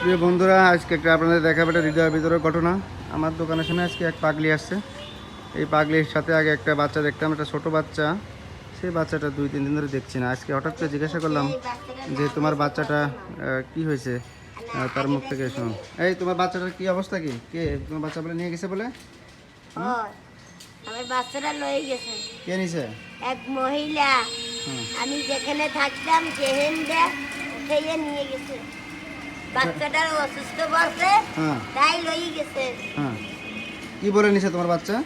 প্রিয় বন্ধুরা আজকে একটা আপনাদের দেখাবো একটা হৃদয়ের ভিতরের ঘটনা। আমার দোকানের সামনে আজকে এক পাগলি আসছে। এই পাগলির সাথে আগে একটা বাচ্চা দেখতাম একটা ছোট বাচ্চা। সেই বাচ্চাটা দুই তিন দিন ধরে দেখছি না। আজকে হঠাৎ করে জিজ্ঞাসা করলাম যে তোমার বাচ্চাটা কি হয়েছে? তার মুখ থেকে শুনুন এই তোমার বাচ্চাটার কি অবস্থা কি? কে? তোমার বাচ্চা বলে নিয়ে গেছে বলে? ও আমার বাচ্চাটা লয়ে গেছে। কে নিছে? এক মহিলা। আমি যেখানে থাকতাম উঠেইয়ে নিয়ে গেছে। বাচ্চাটার অসুস্থ পড়ছে হ্যাঁ। তাই লই গেছে। হ্যাঁ। কি বলে নিছে তোমার বাচ্চা?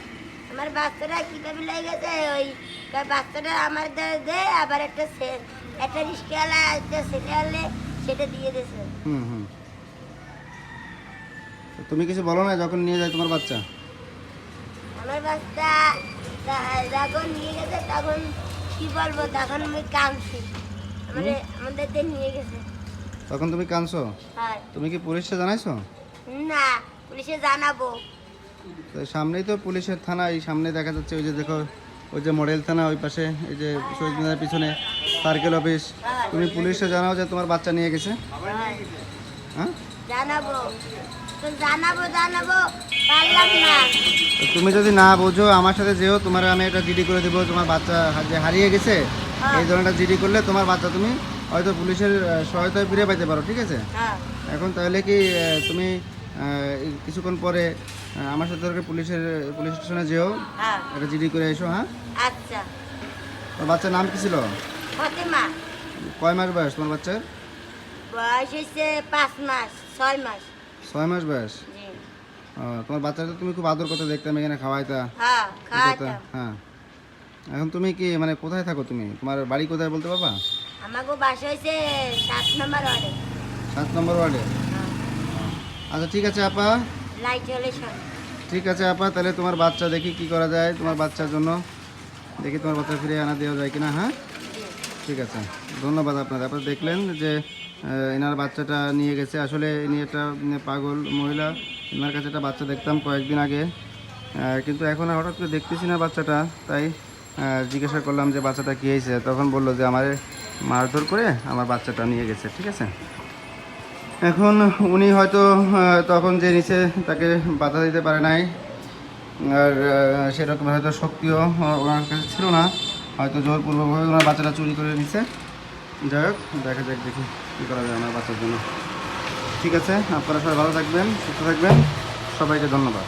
আমার বাচ্চাটা কীভাবে লয়ে গেছে ওই বাচ্চাটা আমার দে দে আবার একটা একটা রিস্কাওয়ালা একটা আনলে সেটা দিয়ে দিয়েছে। হুম হুম। তুমি কিছু বলো না যখন নিয়ে যায় তোমার বাচ্চা? আমার বাচ্চা যখন নিয়ে গেছে তখন কি বলব তখন আমি কাঁদছি। আমাদের আমাদের নিয়ে গেছে। তখন তুমি কাঁদছো? হয়। তুমি কি পুলিশে জানাইছো? না পুলিশে জানাব। তো সামনেই তো পুলিশের থানা এই সামনে দেখা যাচ্ছে ওই যে দেখো ওই যে মডেল থানা ওই পাশে এই যে শহীদ মিনারের পিছনে সার্কেল অফিস। তুমি পুলিশে জানাও যে তোমার বাচ্চা নিয়ে গেছে। হ্যাঁ? জানাব। জানাব জানাব পারলাম না। তুমি যদি না বোঝো আমার সাথে যেও তোমার আমি একটা জিডি করে দেবো তোমার বাচ্চা যে হারিয়ে গেছে এই ধরনের জিডি করলে তোমার বাচ্চা তুমি হয়তো পুলিশের সহায়তায় ফিরে পাইতে পারো ঠিক আছে? হ্যাঁ। এখন তাহলে কি তুমি কিছুক্ষণ পরে আমার সাথে ধরে পুলিশের পুলিশ স্টেশনে যেও। হ্যাঁ। একটা জিডি করে এসো হ্যাঁ? আচ্ছা। তোমার বাচ্চার নাম কি ছিল? ফতেমা। কয় মাস বয়স তোমার বাচ্চার? বয়স হয়েছে পাঁচ মাস ছয় মাস। ছয় মাস বয়স? তোমার বাচ্চাটা তুমি খুব আদর করতে দেখতাম এখানে খাওয়াইতা। হ্যাঁ হ্যাঁ। এখন তুমি কি মানে কোথায় থাকো তুমি? তোমার বাড়ি কোথায় বলতে পারবা? বাসা সাত নম্বর ওয়ার্ডে। নম্বর ওয়ার্ডে? আচ্ছা ঠিক আছে আপা। লাইট ঠিক আছে আপা তাহলে তোমার বাচ্চা দেখি কি করা যায় তোমার বাচ্চার জন্য। দেখি তোমার বাচ্চা ফিরে আনা দেওয়া যায় কিনা হ্যাঁ? ঠিক আছে ধন্যবাদ আপনাদের। আপনারা দেখলেন যে এনার বাচ্চাটা নিয়ে গেছে। আসলে ইনি একটা পাগল মহিলা। এনার কাছে একটা বাচ্চা দেখতাম কয়েকদিন আগে। কিন্তু এখন হঠাৎ করে দেখতেছি না বাচ্চাটা। তাই জিজ্ঞাসা করলাম যে বাচ্চাটা কী হয়েছে? তখন বলল যে আমার মারধর করে আমার বাচ্চাটা নিয়ে গেছে, ঠিক আছে? এখন উনি হয়তো তখন যে নিচে তাকে বাধা দিতে পারে নাই, আর সেরকম হয়তো শক্তিও ওনার কাছে ছিল না। হয়তো জোরপূর্বকভাবে ওনার বাচ্চাটা চুরি করে নিছে। যাই হোক, দেখা যাক দেখি কী করা যায় ওনার বাচ্চার জন্য। ঠিক আছে, আপনারা সবাই ভালো থাকবেন, সুস্থ থাকবেন। সবাইকে ধন্যবাদ।